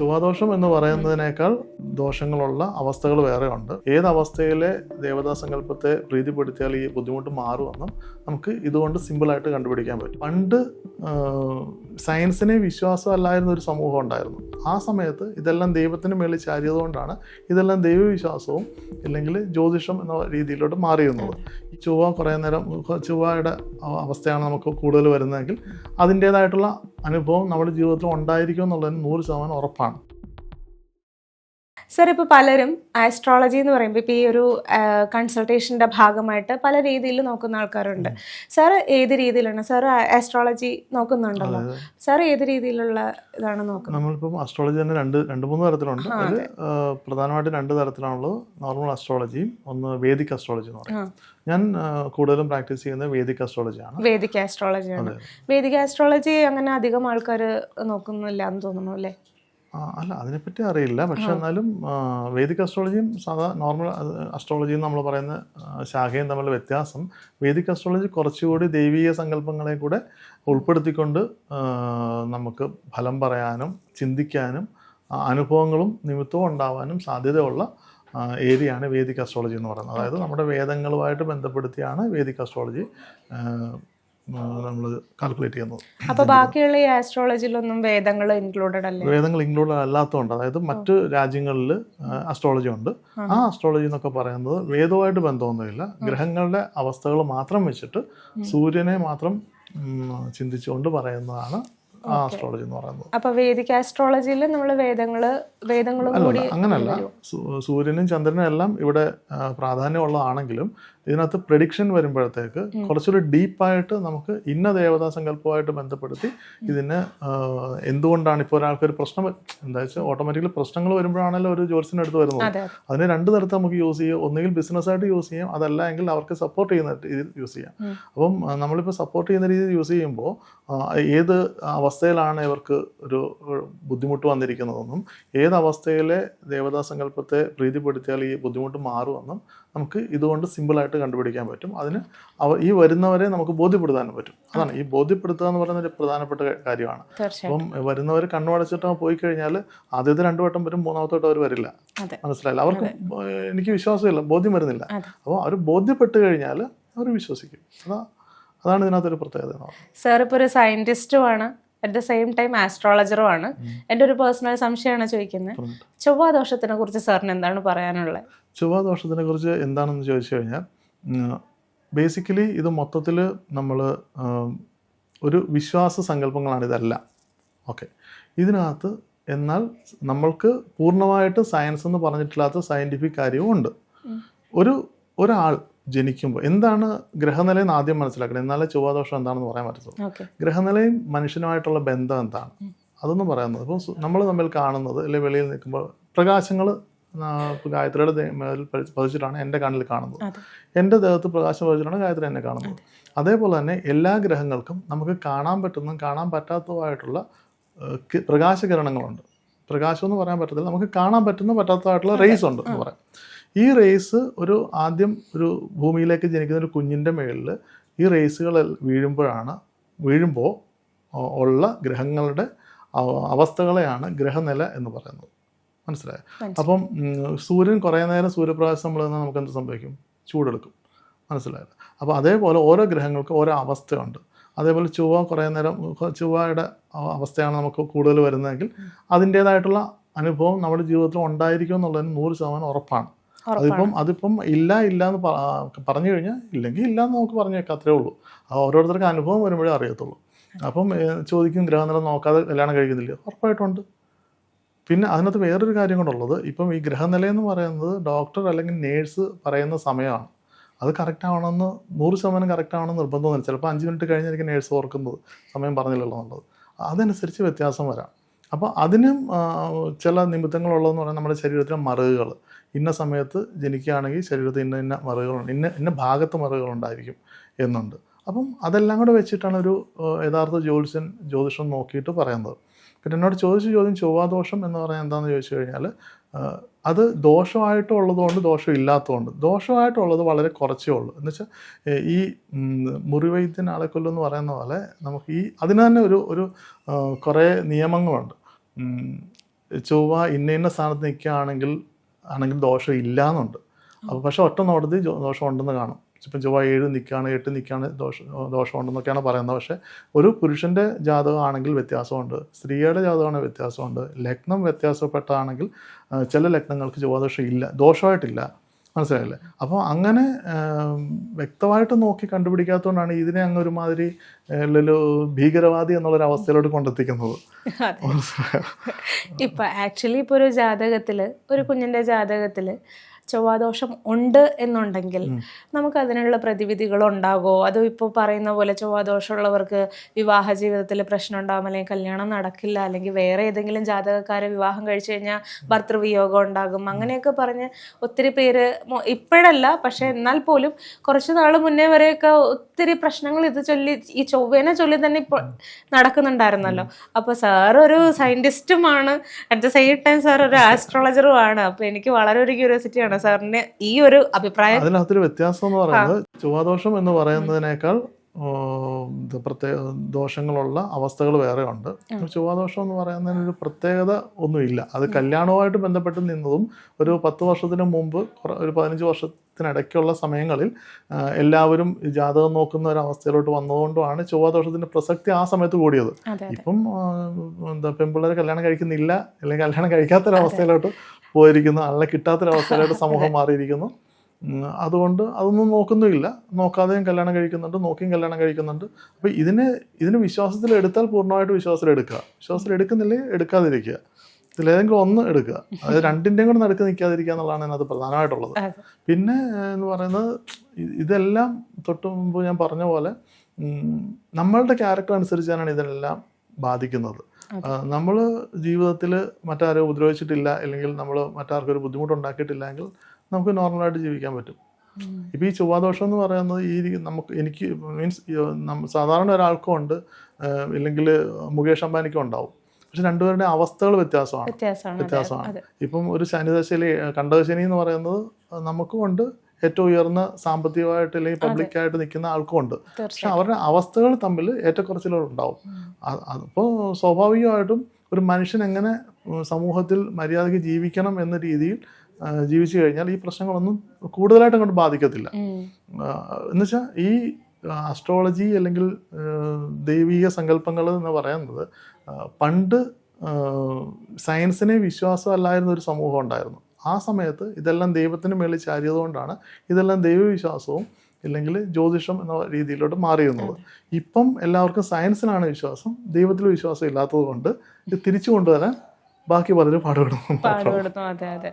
ചൊവ്വാദോഷം എന്ന് പറയുന്നതിനേക്കാൾ ദോഷങ്ങളുള്ള അവസ്ഥകൾ വേറെ ഉണ്ട് ഏത് അവസ്ഥയിലെ ദേവതാ സങ്കല്പത്തെ പ്രീതിപ്പെടുത്തിയാൽ ഈ ബുദ്ധിമുട്ട് മാറുമെന്നും നമുക്ക് ഇതുകൊണ്ട് സിമ്പിളായിട്ട് കണ്ടുപിടിക്കാൻ പറ്റും. പണ്ട് സയൻസിനെ വിശ്വാസമല്ലായിരുന്ന ഒരു സമൂഹം ഉണ്ടായിരുന്നു. ആ സമയത്ത് ഇതെല്ലാം ദൈവത്തിന് മേളിൽ ചാരിയതുകൊണ്ടാണ് ഇതെല്ലാം ദൈവവിശ്വാസവും ഇല്ലെങ്കിൽ ജ്യോതിഷം എന്ന രീതിയിലോട്ട് മാറിയിരുന്നത്. ചൊവ്വ കുറേ നേരം ചൊവ്വയുടെ അവസ്ഥയാണ് നമുക്ക് കൂടുതൽ വരുന്നതെങ്കിൽ അതിന്റേതായിട്ടുള്ള അനുഭവം നമ്മുടെ ജീവിതത്തിൽ ഉണ്ടായിരിക്കും എന്നുള്ളതിന് നൂറ് ശതമാനം ഉറപ്പാണ്. സർ ഇപ്പോൾ പലരും ആസ്ട്രോളജി എന്ന് പറയുമ്പോൾ ഇപ്പോൾ ഈ ഒരു കൺസൾട്ടേഷന്റെ ഭാഗമായിട്ട് പല രീതിയിൽ നോക്കുന്ന ആൾക്കാരുണ്ട്. സാർ ഏത് രീതിയിലാണ്? സാർ ആസ്ട്രോളജി നോക്കുന്നുണ്ടല്ലോ സർ ഏത് രീതിയിലുള്ള ഇതാണ് നോക്കുന്നത്? നമ്മളിപ്പം ആസ്ട്രോളജി തന്നെ രണ്ട് രണ്ട് മൂന്ന് തരത്തിലുണ്ട്. അത് പ്രധാനമായിട്ടും രണ്ട് തരത്തിലാണുള്ളത്. നോർമൽ ആസ്ട്രോളജിയും ഒന്ന് വേദിക് ആസ്ട്രോളജി എന്ന് പറയും. ഞാൻ കൂടുതലും പ്രാക്ടീസ് ചെയ്യുന്നത് വേദിക് ആസ്ട്രോളജിയാണ് വേദിക് ആസ്ട്രോളജിയാണ് വേദിക് ആസ്ട്രോളജി അങ്ങനെ അധികം ആൾക്കാർ നോക്കുന്നില്ല എന്ന് തോന്നുന്നു അല്ലേ? അല്ല അതിനെപ്പറ്റി അറിയില്ല. പക്ഷെ എന്നാലും വേദിക് അസ്ട്രോളജിയും സാധാ നോർമൽ അസ്ട്രോളജിയും നമ്മൾ പറയുന്ന ശാഖയും തമ്മിലുള്ള വ്യത്യാസം. വേദിക് അസ്ട്രോളജി കുറച്ചുകൂടി ദൈവീയ സങ്കല്പങ്ങളെ കൂടെ ഉൾപ്പെടുത്തിക്കൊണ്ട് നമുക്ക് ഫലം പറയാനും ചിന്തിക്കാനും അനുഭവങ്ങളും നിമിത്തവും ഉണ്ടാവാനും സാധ്യതയുള്ള ഏരിയയാണ് വേദിക് അസ്ട്രോളജി എന്ന് പറയുന്നത്. അതായത് നമ്മുടെ വേദങ്ങളുമായിട്ട് ബന്ധപ്പെടുത്തിയാണ് വേദിക് അസ്ട്രോളജി നമ്മൾ കാൽക്കുലേറ്റ് ചെയ്യുന്നത്. അപ്പൊ ബാക്കിയുള്ള ഈ ആസ്ട്രോളജിയിലൊന്നും വേദങ്ങൾ ഇൻക്ലൂഡഡ് അല്ലേ? വേദങ്ങൾ ഇൻക്ലൂഡ് അല്ലാത്തതുകൊണ്ട് അതായത് മറ്റ് രാജ്യങ്ങളിൽ അസ്ട്രോളജി ഉണ്ട്. ആ. അസ്ട്രോളജി എന്നൊക്കെ പറയുന്നത് വേദവുമായിട്ട് ബന്ധമൊന്നുമില്ല. ഗ്രഹങ്ങളുടെ അവസ്ഥകൾ മാത്രം വെച്ചിട്ട് സൂര്യനെ മാത്രം ചിന്തിച്ചുകൊണ്ട് പറയുന്നതാണ് ആ അസ്ട്രോളജി എന്ന് പറയുന്നത്. അപ്പൊ വേദിക് ആസ്ട്രോളജിയിൽ നമ്മൾ വേദങ്ങൾ വേദങ്ങളും കൂടി അങ്ങനല്ല. സൂര്യനും ചന്ദ്രനും എല്ലാം ഇവിടെ പ്രാധാന്യമുള്ളതാണെങ്കിലും ഇതിനകത്ത് പ്രഡിക്ഷൻ വരുമ്പോഴത്തേക്ക് കുറച്ചുകൂടി ഡീപ്പായിട്ട് നമുക്ക് ഇന്ന ദേവതാ സങ്കല്പമായിട്ട് ബന്ധപ്പെടുത്തി ഇതിന് എന്തുകൊണ്ടാണ് ഇപ്പോൾ ഒരാൾക്കൊരു പ്രശ്നം എന്താ വെച്ചാൽ ഓട്ടോമാറ്റിക്കലി പ്രശ്നങ്ങൾ വരുമ്പോഴാണല്ലോ ഒരു ജോലിസിനടുത്ത് അടുത്ത് വരുന്നത്. അതെ അതിന് രണ്ട് തരത്തിൽ നമുക്ക് യൂസ് ചെയ്യാം. ഒന്നുകിൽ ബിസിനസ്സായിട്ട് യൂസ് ചെയ്യാം. അതല്ല എങ്കിൽ അവർക്ക് സപ്പോർട്ട് ചെയ്യുന്ന രീതിയിൽ യൂസ് ചെയ്യാം. അപ്പം നമ്മളിപ്പോൾ സപ്പോർട്ട് ചെയ്യുന്ന രീതിയിൽ യൂസ് ചെയ്യുമ്പോൾ ഏത് അവസ്ഥയിലാണ് ഇവർക്ക് ഒരു ഒരു ബുദ്ധിമുട്ട് വന്നിരിക്കുന്നതെന്നും ഏത് അവസ്ഥയിലെ ദേവതാ സങ്കല്പത്തെ പ്രീതിപ്പെടുത്തിയാൽ ഈ ബുദ്ധിമുട്ട് മാറുമെന്നും നമുക്ക് ഇതുകൊണ്ട് സിമ്പിളായിട്ട് കണ്ടുപിടിക്കാൻ പറ്റും. അതിന് അവ ഈ വരുന്നവരെ നമുക്ക് ബോധ്യപ്പെടുത്താനും പറ്റും. അതാണ് ഈ ബോധ്യപ്പെടുത്തുക എന്ന് പറയുന്ന ഒരു പ്രധാനപ്പെട്ട കാര്യമാണ്. അപ്പം വരുന്നവർ കണ്ണുടച്ചിട്ട് പോയി കഴിഞ്ഞാൽ ആദ്യത്തെ രണ്ടു വട്ടം വരും മൂന്നാമത്തെ വട്ടം അവർ വരില്ല. മനസ്സിലായില്ല? അവർക്ക് എനിക്ക് വിശ്വാസമില്ല ബോധ്യം വരുന്നില്ല. അപ്പോൾ അവർ ബോധ്യപ്പെട്ട് കഴിഞ്ഞാൽ അവർ വിശ്വസിക്കും. അതാ അതാണ് ഇതിനകത്തൊരു പ്രത്യേകത സാർ ഇപ്പോൾ ഒരു സയന്റിസ്റ്റുമാണ് അറ്റ് ദ സെയിം ടൈം ആസ്ട്രോളജറും ആണ്. എന്റെ ഒരു പേഴ്സണൽ സംശയമാണ് ചോദിക്കുന്നത്. ചൊവ്വാദോഷത്തിനെ കുറിച്ച് സാറിന് എന്താണ് പറയാനുള്ളത്? ചൊവ്വാദോഷത്തിനെ കുറിച്ച് എന്താണെന്ന് ചോദിച്ചു കഴിഞ്ഞാൽ ബേസിക്കലി ഇത് മൊത്തത്തിൽ നമ്മൾ ഒരു വിശ്വാസ സങ്കല്പങ്ങളാണ്. ഇതല്ല. ഓക്കെ ഇതിനകത്ത് എന്നാൽ നമ്മൾക്ക് പൂർണമായിട്ട് സയൻസ് എന്ന് പറഞ്ഞിട്ടില്ലാത്ത സയന്റിഫിക് കാര്യവും ഉണ്ട്. ഒരു ഒരാൾ ജനിക്കുമ്പോൾ എന്താണ് ഗ്രഹനിലയെന്ന് ആദ്യം മനസ്സിലാക്കണം? എന്നാലേ ചൊവ്വാദോഷം എന്താണെന്ന് പറയാൻ പറ്റത്തുള്ളൂ. ഗ്രഹനിലയും മനുഷ്യനുമായിട്ടുള്ള ബന്ധം എന്താണ്. അതൊന്നും പറയുന്നത് ഇപ്പം നമ്മൾ തമ്മിൽ കാണുന്നത് അല്ലെങ്കിൽ വെളിയിൽ നിൽക്കുമ്പോൾ പ്രകാശങ്ങൾ ഗായത്രിയുടെ മേൽ പതിച്ചിട്ടാണ് എന്റെ കണ്ണിൽ കാണുന്നത്. എന്റെ ദേഹത്ത് പ്രകാശം പതിച്ചിട്ടാണ് ഗായത്രി എന്നെ കാണുന്നത്. അതേപോലെ തന്നെ എല്ലാ ഗ്രഹങ്ങൾക്കും നമുക്ക് കാണാൻ പറ്റുന്നതും കാണാൻ പറ്റാത്തതുമായിട്ടുള്ള പ്രകാശകിരണങ്ങളുണ്ട് പ്രകാശം എന്ന് പറയാൻ പറ്റത്തില്ല നമുക്ക് കാണാൻ പറ്റുന്ന പറ്റാത്തതായിട്ടുള്ള റേസ് ഉണ്ട് എന്ന് പറയാം. ഈ റേസ് ഒരു ആദ്യം ഒരു ഭൂമിയിലേക്ക് ജനിക്കുന്ന ഒരു കുഞ്ഞിന്റെ മേളിൽ ഈ റേസുകൾ വീഴുമ്പോഴാണ് വീഴുമ്പോൾ ഉള്ള ഗ്രഹങ്ങളുടെ അവസ്ഥകളെയാണ് ഗ്രഹനില എന്ന് പറയുന്നത്. മനസ്സിലായോ. അപ്പം സൂര്യൻ കുറേ നേരം സൂര്യപ്രകാശം നമ്മൾ നിന്ന് നമുക്ക് എന്ത് സംഭവിക്കും? ചൂടെടുക്കും. മനസ്സിലായത് അപ്പോൾ അതേപോലെ ഓരോ ഗ്രഹങ്ങൾക്കും ഓരോ അവസ്ഥയുണ്ട്. അതേപോലെ ചൊവ്വ കുറേ നേരം ചൊവ്വയുടെ അവസ്ഥയാണ് നമുക്ക് കൂടുതൽ വരുന്നതെങ്കിൽ അതിന്റേതായിട്ടുള്ള അനുഭവം നമ്മുടെ ജീവിതത്തിൽ ഉണ്ടായിരിക്കും എന്നുള്ളതിന് നൂറ് ശതമാനം ഉറപ്പാണ്. അതിപ്പം അതിപ്പം ഇല്ല ഇല്ല എന്ന് പറഞ്ഞു കഴിഞ്ഞാൽ ഇല്ലെങ്കിൽ ഇല്ല എന്ന് നമുക്ക് പറഞ്ഞേക്കാം. അത്രേ ഉള്ളൂ. ആ ഓരോരുത്തർക്ക് അനുഭവം വരുമ്പോഴേ അറിയത്തുള്ളൂ. അപ്പം ചോദിക്കും ഗ്രഹനില നോക്കാതെ കല്യാണം കഴിക്കുന്നില്ല. ഉറപ്പായിട്ടുണ്ട് പിന്നെ അതിനകത്ത് വേറൊരു കാര്യം കൊണ്ടുള്ളത് ഇപ്പം ഈ ഗ്രഹനില എന്ന് പറയുന്നത് ഡോക്ടർ അല്ലെങ്കിൽ നേഴ്സ് പറയുന്ന സമയമാണ്. അത് കറക്റ്റ് ആവണമെന്ന് നൂറ് ശതമാനം കറക്റ്റ് ആവണമെന്ന് നിർബന്ധമൊന്നുമില്ല. ചിലപ്പോൾ അഞ്ച് മിനിറ്റ് കഴിഞ്ഞായിരിക്കും നേഴ്സ് ഓർക്കുന്നത്. സമയം പറഞ്ഞില്ലല്ലോ എന്നുള്ളത്. അതനുസരിച്ച് വ്യത്യാസം വരാം. അപ്പോൾ അതിനും ചില നിമിത്തങ്ങളുള്ളതെന്ന് പറഞ്ഞാൽ നമ്മുടെ ശരീരത്തിലെ മറുകുകൾ. ഇന്ന സമയത്ത് ജനിക്കുകയാണെങ്കിൽ ശരീരത്തിൽ ഇന്ന ഇന്ന മറുകളുണ്ട് ഇന്ന ഇന്ന ഭാഗത്ത് മറുകളുണ്ടായിരിക്കും എന്നുണ്ട്. അപ്പം അതെല്ലാം കൂടെ വെച്ചിട്ടാണ് ഒരു യഥാർത്ഥ ജ്യോതിഷൻ ജ്യോതിഷം നോക്കിയിട്ട് പറയുന്നത്. പിന്നെ എന്നോട് ചോദിച്ച ചോദ്യം ചൊവ്വാദോഷം എന്ന് പറഞ്ഞാൽ എന്താണെന്ന് ചോദിച്ചു കഴിഞ്ഞാൽ അത് ദോഷമായിട്ടുള്ളതുകൊണ്ട് ദോഷം ഇല്ലാത്തതുകൊണ്ട്. ദോഷമായിട്ടുള്ളത് വളരെ കുറച്ചേ ഉള്ളൂ. എന്ന് വെച്ചാൽ ഈ മുറിവൈദ്യൻ ആളെ കൊല്ലും എന്ന് പറയുന്ന പോലെ നമുക്ക് ഈ അതിന് തന്നെ ഒരു ഒരു കുറേ നിയമങ്ങളുണ്ട്. ചൊവ്വ ഇന്ന ഇന്ന സ്ഥാനത്ത് നിൽക്കുകയാണെങ്കിൽ ആണെങ്കിൽ ദോഷം ഇല്ല എന്നുണ്ട് അപ്പോൾ പക്ഷേ ഒറ്റ നോട്ടത്തിൽ ദോഷം ഉണ്ടെന്ന് കാണും. ഇപ്പം ചൊവ്വ ഏഴ് നിൽക്കുകയാണ് എട്ട് നിൽക്കുകയാണ് ദോഷം ദോഷം ഉണ്ടെന്നൊക്കെയാണ് പറയുന്നത്. പക്ഷേ ഒരു പുരുഷന്റെ ജാതകമാണെങ്കിൽ വ്യത്യാസമുണ്ട്. സ്ത്രീയുടെ ജാതകമാണെങ്കിൽ വ്യത്യാസമുണ്ട്. ലഗ്നം വ്യത്യാസപ്പെട്ടാണെങ്കിൽ ചില ലഗ്നങ്ങൾക്ക് ചൊവ്വാദോഷം ഇല്ല. ദോഷമായിട്ടില്ല. മനസ്സിലായില്ലേ? അപ്പോൾ അങ്ങനെ വ്യക്തമായിട്ട് നോക്കി കണ്ടുപിടിക്കാത്തതുകൊണ്ടാണ് ഇതിനെ അങ്ങ് ഒരുമാതിരി ഒരു ഭീകരവാദി എന്നുള്ളൊരു അവസ്ഥയിലോട്ട് കൊണ്ടെത്തിക്കുന്നത്? ഇപ്പൊ ആക്ച്വലി ഇപ്പൊ ഒരു ജാതകത്തിൽ ഒരു കുഞ്ഞിന്റെ ജാതകത്തിൽ ചൊവ്വാദോഷം ഉണ്ട് എന്നുണ്ടെങ്കിൽ നമുക്ക് അതിനുള്ള പ്രതിവിധികൾ ഉണ്ടാകുമോ അതോ ഇപ്പോൾ പറയുന്ന പോലെ ചൊവ്വാദോഷമുള്ളവർക്ക് വിവാഹ ജീവിതത്തിൽ പ്രശ്നം ഉണ്ടാകും അല്ലെങ്കിൽ കല്യാണം നടക്കില്ല അല്ലെങ്കിൽ വേറെ ഏതെങ്കിലും ജാതകക്കാരെ വിവാഹം കഴിച്ചു കഴിഞ്ഞാൽ ഭർത്തൃവിയോഗം ഉണ്ടാകും. അങ്ങനെയൊക്കെ പറഞ്ഞ് ഒത്തിരി പേര് ഇപ്പോഴല്ല പക്ഷെ എന്നാൽ പോലും കുറച്ച് നാൾ മുന്നേ വരെയൊക്കെ ഒത്തിരി പ്രശ്നങ്ങൾ ഇത് ചൊല്ലി ഈ ചൊവ്വേനെ ചൊല്ലി തന്നെ ഇപ്പോൾ നടക്കുന്നുണ്ടായിരുന്നല്ലോ. അപ്പോൾ സാർ ഒരു സയന്റിസ്റ്റുമാണ്. At the same time sir ഒരു ആസ്ട്രോളജറും ആണ്. അപ്പോൾ എനിക്ക് വളരെ ഒരു ക്യൂരിയോസിറ്റിയാണ് സാറിന് ഈ ഒരു അഭിപ്രായം അതിനകത്തൊരു വ്യത്യാസം എന്ന് പറയുന്നത് ചൊവ്വാദോഷം എന്ന് പറയുന്നതിനേക്കാൾ പ്രത്യേക ദോഷങ്ങളുള്ള അവസ്ഥകൾ വേറെ ഉണ്ട്. ചൊവ്വാദോഷം എന്ന് പറയുന്നതിന് ഒരു പ്രത്യേകത ഒന്നുമില്ല അത് കല്യാണവുമായിട്ട് ബന്ധപ്പെട്ട് നിന്നതും ഒരു പത്ത് വർഷത്തിന് മുമ്പ് ഒരു പതിനഞ്ച് വർഷത്തിനിടയ്ക്കുള്ള സമയങ്ങളിൽ എല്ലാവരും ജാതകം നോക്കുന്ന ഒരു അവസ്ഥയിലോട്ട് വന്നതുകൊണ്ടുമാണ് ചൊവ്വാദോഷത്തിന്റെ പ്രസക്തി ആ സമയത്ത് കൂടിയത്. ഇപ്പം എന്താ പെൺപിള്ളേരെ കല്യാണം കഴിക്കുന്നില്ല അല്ലെങ്കിൽ കല്യാണം കഴിക്കാത്തൊരവസ്ഥയിലോട്ട് പോയിരിക്കുന്നു അല്ല കിട്ടാത്തൊരവസ്ഥയിലോട്ട് സമൂഹം മാറിയിരിക്കുന്നു. അതുകൊണ്ട് അതൊന്നും നോക്കുന്നുമില്ല. നോക്കാതെയും കല്യാണം കഴിക്കുന്നുണ്ട് നോക്കിയും കല്യാണം കഴിക്കുന്നുണ്ട്. അപ്പോൾ ഇതിനെ ഇതിന് വിശ്വാസത്തിൽ എടുത്താൽ പൂർണമായിട്ട് വിശ്വാസത്തിൽ എടുക്കുക വിശ്വാസത്തിൽ എടുക്കുന്നില്ലെങ്കിൽ എടുക്കാതിരിക്കുക ഇതിലേതെങ്കിലും ഒന്ന് എടുക്കുക. അതായത് രണ്ടിന്റെയും കൂടെ നടുക്ക് നിൽക്കാതിരിക്കുക എന്നുള്ളതാണ് അതിനകത്ത് പ്രധാനമായിട്ടുള്ളത്. പിന്നെ എന്ന് പറയുന്നത് ഇതെല്ലാം തൊട്ട് മുമ്പ് ഞാൻ പറഞ്ഞ പോലെ നമ്മളുടെ ക്യാരക്ടർ അനുസരിച്ചാണ് ഇതെല്ലാം ബാധിക്കുന്നത്. നമ്മൾ ജീവിതത്തിൽ മറ്റാരെ ഉപദ്രവിച്ചിട്ടില്ല അല്ലെങ്കിൽ നമ്മൾ മറ്റാർക്കൊരു ബുദ്ധിമുട്ടുണ്ടാക്കിയിട്ടില്ല ബുദ്ധിമുട്ടുണ്ടാക്കിയിട്ടില്ലെങ്കിൽ നമുക്ക് നോർമലായിട്ട് ജീവിക്കാൻ പറ്റും. ഇപ്പോൾ ഈ ചൊവ്വാദോഷം എന്ന് പറയുന്നത് ഈ നമുക്ക് എനിക്ക് മീൻസ് സാധാരണ ഒരാൾക്കും ഉണ്ട് ഇല്ലെങ്കിൽ മുകേഷ് അംബാനിക്കും ഉണ്ടാവും. പക്ഷെ രണ്ടുപേരുടെ അവസ്ഥകൾ വ്യത്യാസമാണ്. വ്യത്യാസമാണ് ഇപ്പം ഒരു ശനിദശയിൽ കണ്ടകശനി എന്ന് പറയുന്നത് നമുക്കും ഉണ്ട് ഏറ്റവും ഉയർന്ന സാമ്പത്തികമായിട്ട് അല്ലെങ്കിൽ പബ്ലിക്കായിട്ട് നിൽക്കുന്ന ആൾക്കും ഉണ്ട്. പക്ഷെ അവരുടെ അവസ്ഥകൾ തമ്മിൽ ഏറ്റക്കുറച്ചിലുകൾ ഉണ്ടാവും. അപ്പോൾ സ്വാഭാവികമായിട്ടും ഒരു മനുഷ്യൻ എങ്ങനെ സമൂഹത്തിൽ മര്യാദയ്ക്ക് ജീവിക്കണം എന്ന രീതിയിൽ ജീവിച്ചു കഴിഞ്ഞാൽ ഈ പ്രശ്നങ്ങളൊന്നും കൂടുതലായിട്ട് അങ്ങോട്ട് ബാധിക്കത്തില്ല. എന്ന് എന്നുവെച്ചാൽ ഈ ആസ്ട്രോളജി അല്ലെങ്കിൽ ദൈവീക സങ്കല്പങ്ങൾ എന്ന് പറയുന്നത് പണ്ട് സയൻസിനെ വിശ്വാസമല്ലായിരുന്ന ഒരു സമൂഹം ഉണ്ടായിരുന്നു. ആ സമയത്ത് ഇതെല്ലാം ദൈവത്തിന് മേളിൽ ചാരിയതുകൊണ്ടാണ് ഇതെല്ലാം ദൈവവിശ്വാസവും ഇല്ലെങ്കിൽ ജ്യോതിഷം എന്ന രീതിയിലോട്ട് മാറിയിരുന്നത്. ഇപ്പം എല്ലാവർക്കും സയൻസിനാണ് വിശ്വാസം ദൈവത്തിൽ വിശ്വാസം ഇല്ലാത്തത് കൊണ്ട് ഇത് തിരിച്ചു കൊണ്ടുവരാൻ ബാക്കി പലരും പാടുപെടുന്നു അതെ അതെ.